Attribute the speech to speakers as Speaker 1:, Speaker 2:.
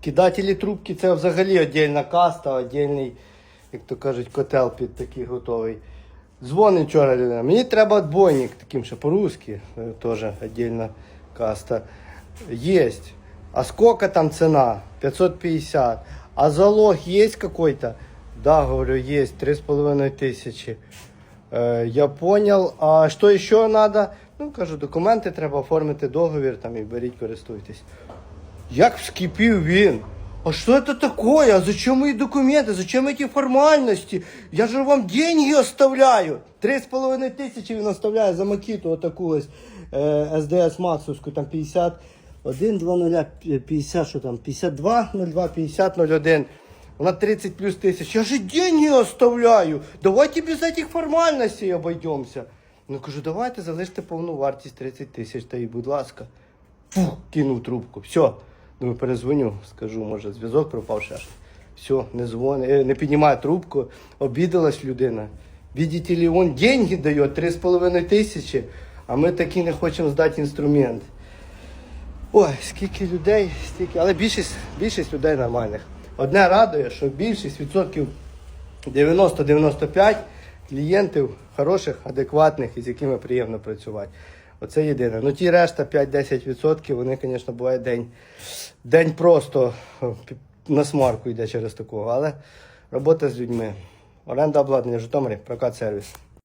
Speaker 1: Кидателі трубки це взагалі віддільна каста, віддільний, як то кажуть, котел під такий готовий. Дзвонить вчора людина. Мені треба отбойник, таким ще по-русски, е, теж віддільна каста. Есть. А сколько там цена? 550. А залог есть какой-то? Да, говорю, с половиной тысячи. Е, я понял. А що еще надо? Ну, кажу, документи треба оформити договір там і беріть, користуйтесь. Як вскипів він? А что это такое? А зачем мои документы? Зачем эти формальности? Я же вам деньги оставляю. Три з половиною тисячі він оставляє за Макіту отаку ось е, СДС Максовську, там 51, 2, 50, що там, 52, 02, 50, 01. Вона 30 плюс тисяч. Я же деньги оставляю. Давайте без этих формальностей обойдемся. Ну кажу, давайте залиште повну вартість 30 тисяч, та і будь ласка. Фух, кинув трубку. Все. Думаю, перезвоню, скажу, може, зв'язок пропав ще. Все, не дзвонить, е, не піднімає трубку, обідалась людина. Видите ли, он деньги дає 3,5 тисячі, а ми такі не хочемо здати інструмент. Ой, скільки людей, стільки, але більшість, більшість людей нормальних. Одне радує, що більшість відсотків 90-95 клієнтів хороших, адекватних і з якими приємно працювати. Оце єдине. Ну ті решта 5-10%, вони, звісно, буває день, день просто на смарку йде через такого. Але робота з людьми. Оренда обладнання Житомирі, прокат сервіс.